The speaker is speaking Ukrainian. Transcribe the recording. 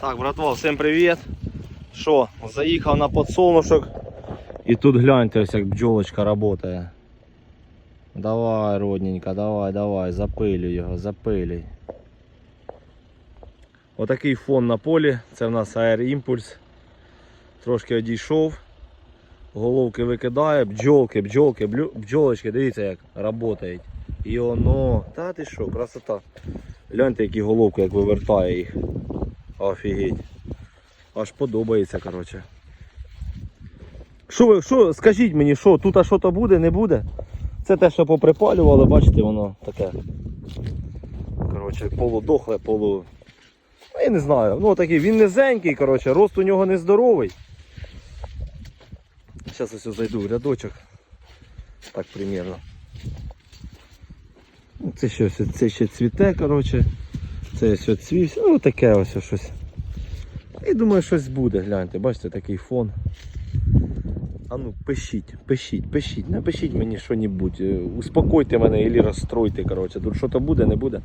Так, братва, всім привіт. Що, заїхав на подсолнушок. І тут гляньте, ось як бджолочка працює. Давай, родненька, давай, давай, запилюй його, запилюй. Отакий фон на полі. Це в нас Impulse. Трошки одійшов. Головки викидає, бджолки, бджолки, бджолочки, дивіться як працюють. І воно. Та ти що, красота. Гляньте, які головки, як вивертає їх. Офігеть. Аж подобається, коротше. Що ви, що, скажіть мені, що, тут а що то буде, не буде? Це те, що поприпалювали, бачите, воно таке. Коротше, полудохле, полу. Ну, я не знаю. Ну такий, він низенький, коротше, рост у нього нездоровий. Зараз ось зайду в рядочок. Так примерно. Ну, Це ще, це ще цвіте, коротше. Це ось цвівся. Ну таке ось щось. І думаю, щось буде, гляньте, бачите, такий фон. А ну, пишіть, пишіть, пишіть, напишіть мені що-небудь. е, Успокойте мене або розстройте, коротше. Тут що-то буде, не буде.